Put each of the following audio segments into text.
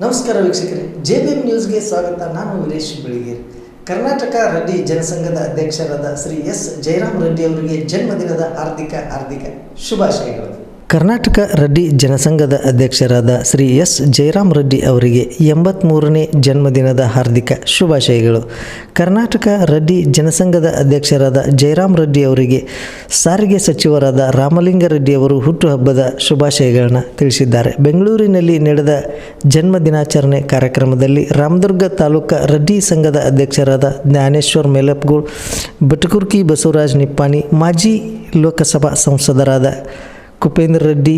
ನಮಸ್ಕಾರ ವೀಕ್ಷಕರೇ J B M ನ್ಯೂಸ್ಗೆ ಸ್ವಾಗತ. ನಾನು ವೀರೇಶ್ ಬೆಳಿಗೇರಿ. ಕರ್ನಾಟಕ ರೆಡ್ಡಿ ಜನಸಂಘದ ಅಧ್ಯಕ್ಷರಾದ ಶ್ರೀ ಎಸ್ ಜಯರಾಮ್ ರೆಡ್ಡಿ ಅವರಿಗೆ ಜನ್ಮದಿನದ ಹಾರ್ದಿಕ ಹಾರ್ದಿಕ ಶುಭಾಶಯಗಳು. ಕರ್ನಾಟಕ ರೆಡ್ಡಿ ಜನಸಂಘದ ಅಧ್ಯಕ್ಷರಾದ ಶ್ರೀ ಎಸ್. ಜಯರಾಮ್ ರೆಡ್ಡಿ ಅವರಿಗೆ ಎಂಬತ್ತ್ಮೂರನೇ ಜನ್ಮದಿನದ ಹಾರ್ದಿಕ ಶುಭಾಶಯಗಳು. ಕರ್ನಾಟಕ ರೆಡ್ಡಿ ಜನಸಂಘದ ಅಧ್ಯಕ್ಷರಾದ ಜಯರಾಮ್ ರೆಡ್ಡಿ ಅವರಿಗೆ ಸಾರಿಗೆ ಸಚಿವರಾದ ರಾಮಲಿಂಗ ರೆಡ್ಡಿ ಅವರು ಹುಟ್ಟುಹಬ್ಬದ ಶುಭಾಶಯಗಳನ್ನು ತಿಳಿಸಿದ್ದಾರೆ. ಬೆಂಗಳೂರಿನಲ್ಲಿ ನಡೆದ ಜನ್ಮ ದಿನಾಚರಣೆ ಕಾರ್ಯಕ್ರಮದಲ್ಲಿ ರಾಮದುರ್ಗ ತಾಲೂಕು ರೆಡ್ಡಿ ಸಂಘದ ಅಧ್ಯಕ್ಷರಾದ ಜ್ಞಾನೇಶ್ವರ್ ಮೇಲಪ್ಗೋಳ್ ಬಟಕುರ್ಕಿ ಬಸವರಾಜ್ ನಿಪ್ಪಾಣಿ, ಮಾಜಿ ಲೋಕಸಭಾ ಸಂಸದರಾದ ಕುಪೇಂದ್ರ ರೆಡ್ಡಿ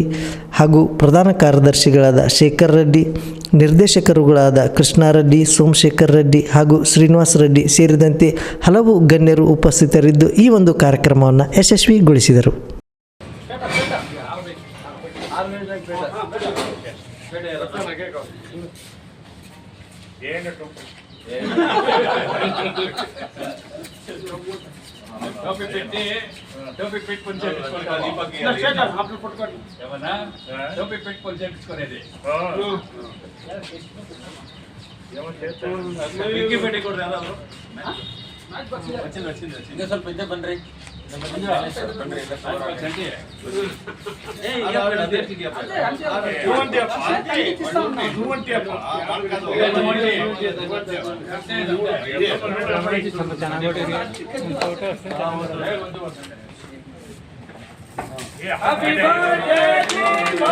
ಹಾಗೂ ಪ್ರಧಾನ ಕಾರ್ಯದರ್ಶಿಗಳಾದ ಶೇಖರ್ ರೆಡ್ಡಿ, ನಿರ್ದೇಶಕರುಗಳಾದ ಕೃಷ್ಣಾರೆಡ್ಡಿ ಸೋಮಶೇಖರ್ ರೆಡ್ಡಿ ಹಾಗೂ ಶ್ರೀನಿವಾಸ್ ರೆಡ್ಡಿ ಸೇರಿದಂತೆ ಹಲವು ಗಣ್ಯರು ಉಪಸ್ಥಿತರಿದ್ದು ಈ ಒಂದು ಕಾರ್ಯಕ್ರಮವನ್ನು ಯಶಸ್ವಿಗೊಳಿಸಿದರು. టోపీ పెట్టి టోపీ పెట్టి కొంచెం చేపించుకుంటా దీపక్ ఏమన్నా టోపీ పెట్టి కొంచెం చేపించుకునేది పింకి పెట్టి కూడా రాదా బ్రో? వచ్చింది వచ్చింది వచ్చింది ఇంకా ಸ್ವಲ್ಪ ಹಿಂದೆ ಬನ್ರಿ ಬನ್ರಿ ಇಲ್ಲ ಸ್ವಲ್ಪ ಚಂಡಿ. ಏ, ಈ ಅಪ್ಪ ಅದೇ ಈ ಅಪ್ಪ. Happy birthday, happy birthday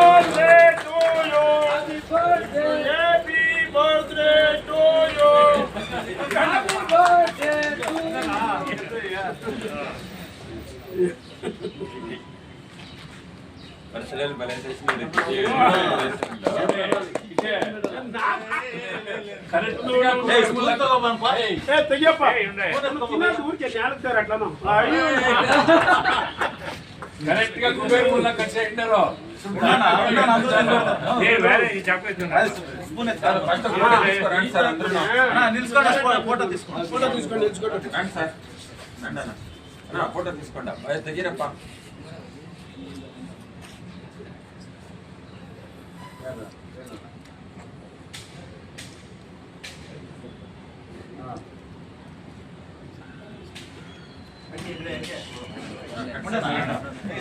Personal balances में रखिए కరెక్ట్ గా కుబేర్ ముల్లా కట్టేసినారు నిల్చుకోండి ఫోటో తీసుకోండి ఫోటో తీసుకోండి నిల్చుకోండి సార్ ఫోటో తీసుకోండి అబ్బాయి తెగిరప్ప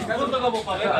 ಸ್ಕೂಲ್ ತಗೊಬಪ್ಪ, ಬೇಗ.